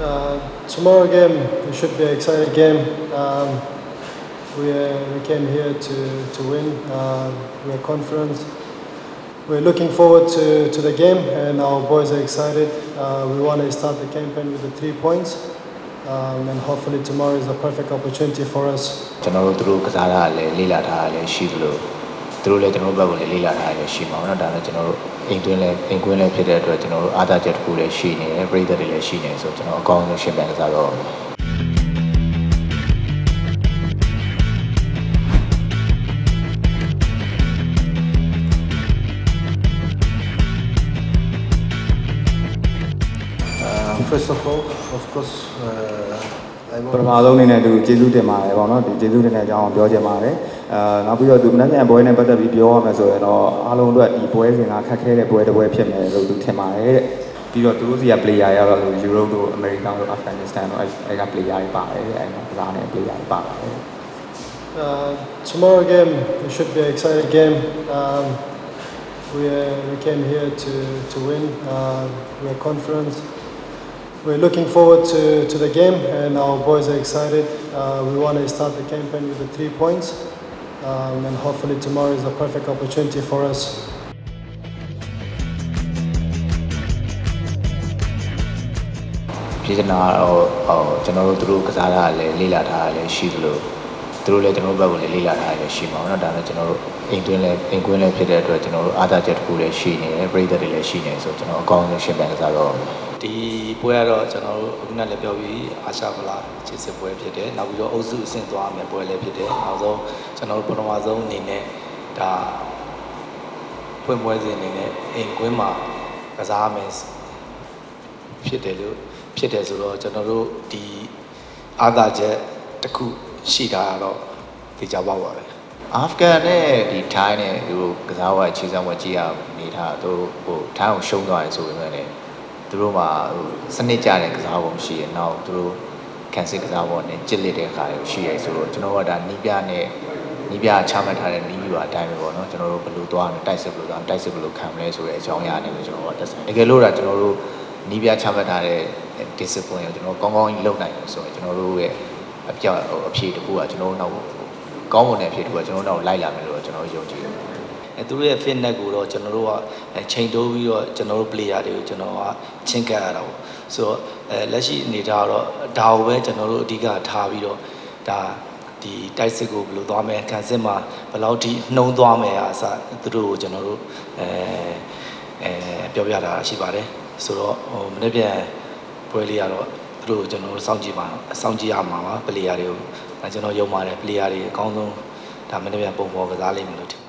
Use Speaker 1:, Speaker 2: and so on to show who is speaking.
Speaker 1: Uh, tomorrow game it should be an exciting game. Um, we, uh, we came here to, to win. Uh, we're confident. We're looking forward to, to the game, and our boys are excited. Uh, we want to start the campaign with the three points, um, and hopefully tomorrow is a perfect opportunity for us.
Speaker 2: ကျွန်တော်တို့သူတို့ကစားတာလည်းလေးလာထားတာလည်းရှိသလို သူတို့လည်းကျွန်တော်တို့ဘက်ကိုလည်းလေးလာထားတာလည်းရှိမှာပေါ့နော်ဒါနဲ့ကျွန်တော်တို့အိမ်တွင်းလည်းအိမ်ကွင်းလည်းဖြစ်တဲ့အတွက်ကျွန်တော်တို့အားသာချက်တစ်ခုလည်းရှိနေတယ်ပြည်သက်တွေလည်းရှိနေဆိုတော့ကျွန်တော်အကောင်းဆုံးရှင်းပြကစားတော့
Speaker 3: Uh, first of all, of course, uh, I
Speaker 4: ပထမဆုံးအနေနဲ့သူကျေးဇူးတင်ပါတယ်ပေါ့နော်ဒီကျေးဇူးတင်တဲ့အကြောင်းကိုပြောချင်ပါတယ်အာနောက်ပြီးတော့သူမနက်ဖြန်ပွဲနဲ့ပတ်သက်ပြီးပြောရမယ်ဆိုရင်တော့အားလုံးအတွက်ဒီပွဲစဉ်ကခက်ခဲတဲ့ပွဲတစ်ပွဲဖြစ်မယ်လို့သူထင်ပါတယ်တဲ့ပြီးတော့သူတို့စီက player ရတော့ယူရိုတို့အမေရိကန်တို့အာဖဂန်နစ္စတန်တို့အဲအဲက player တွေပါတယ်တဲ့အဲကစားနေ player တွေပါပါတယ်
Speaker 1: Uh, tomorrow game it should be an exciting game. Um, we, uh, we came here to, to win. Uh, we're confident. We're looking forward to, to the game, and our boys are excited. Uh, we want to start the campaign with the three points, um, and hopefully tomorrow is a perfect opportunity for us.
Speaker 2: ပြည်စနာတော့ဟောကျွန်တော်တို့သူတို့ကစားတာလည်းလေးလာထားတာလည်းရှိသလို သူတို့လည်းကျွန်တော်တို့ဘက်ကိုလည်းလေးလာထားတာလည်းရှိမှာပေါ့နော်ဒါနဲ့ကျွန်တော်တို့အိမ်တွင်းလည်းအိမ်ကွင်းလည်းဖြစ်တဲ့အတွက်ကျွန်တော်တို့အားသာချက်တစ်ခုလည်းရှိနေတယ်ပြည်သက်တွေလည်းရှိနေဆိုတော့ကျွန်တော်အကောင်းဆုံးရှင်းပြကစားတော့
Speaker 5: ဒီပွဲကတော့ကျွန်တော်တို့ခုနလည်းပြောပြီးအာရှဗလာခြေစစ်ပွဲဖြစ်တယ်နောက်ပြီးတော့အုပ်စုအဆင့်သွားမယ်ပွဲလည်းဖြစ်တယ်နောက်ဆုံးကျွန်တော်တို့ပထမဆုံးအနေနဲ့ဒါဖွင့်ပွဲစဉ်အနေနဲ့အိမ်ကွင်းမှာကစားမယ်ဖြစ်တယ်လို့ဖြစ်တယ်ဆိုတော့ကျွန်တော်တို့ဒီအာသာချက်တစ်ခု ရှိတာကတော့သိကြပါပါပဲ
Speaker 2: အာဖဂန်နဲ့ဒီထိုင်းနဲ့သူတို့ကစားဝါခြေစမ်းဝါကြည့်ရနေထားသူတို့ဟိုထိုင်းကိုရှုံးသွားတယ်ဆိုပေမဲ့လည်းသူတို့မှာဟိုစနစ်ကျတဲ့ကစားပုံရှိရနောက်သူတို့ကန်စစ်ကစားပုံနဲ့ကြစ်လက်တဲ့အခါတွေရှိရဆိုတော့ကျွန်တော်ကဒါနီးပြနဲ့နီးပြချမှတ်ထားတဲ့နီးပြအတိုင်းပဲပေါ့နော်ကျွန်တော်တို့ဘယ်လိုသွားမယ်တိုက်စစ်ဘယ်လိုသွားတိုက်စစ်ဘယ်လိုခံမလဲဆိုတဲ့အကြောင်းအရာနဲ့ပဲကျွန်တော်ကတက်ဆိုင်တကယ်လို့ဒါကျွန်တော်တို့နီးပြချမှတ်ထားတဲ့ discipline ကိုကျွန်တော်ကောင်းကောင်းကြီးလုပ်နိုင်တယ်ဆိုရင်ကျွန်တော်တို့ရဲ့ အပြောက်အဖြေတစ်ခုကကျွန်တော်တို့နောက်ကောင်းမွန်တဲ့အဖြေတစ်ခုကကျွန်တော်တို့နောက်လိုက်လာမယ်လို့ကျွန်တော်ယုံကြည်တယ်
Speaker 5: အဲသူတို့ရဲ့ fitness ကိုတော့ကျွန်တော်တို့ကအဲချိန်တိုးပြီးတော့ကျွန်တော်တို့ player တွေကိုကျွန်တော်ကချင်းကပ်ရတာပေါ့ဆိုတော့အဲလက်ရှိအနေထားတော့ဒါကိုပဲကျွန်တော်တို့အဓိကထားပြီးတော့ဒါဒီတိုက်စစ်ကိုဘယ်လိုသွားမယ်ခံစစ်မှာဘယ်လောက်ထိနှုံးသွားမယ်အစသူတို့ကိုကျွန်တော်တို့အဲအဲပြောပြတာရှိပါတယ်ဆိုတော့ဟိုမနေ့ပြန်ပွဲလေးကတော့ သူတို့ကိုကျွန်တော်တို့စောင့်ကြည့်ပါစောင့်ကြည့်ရမှာပါ player တွေကိုအဲကျွန်တော်ယုံပါတယ် player တွေအကောင်းဆုံးဒါမနေ့ပြန်ပုံပေါ်ကစားလိမ့်မယ်လို့ထင်ပါတယ်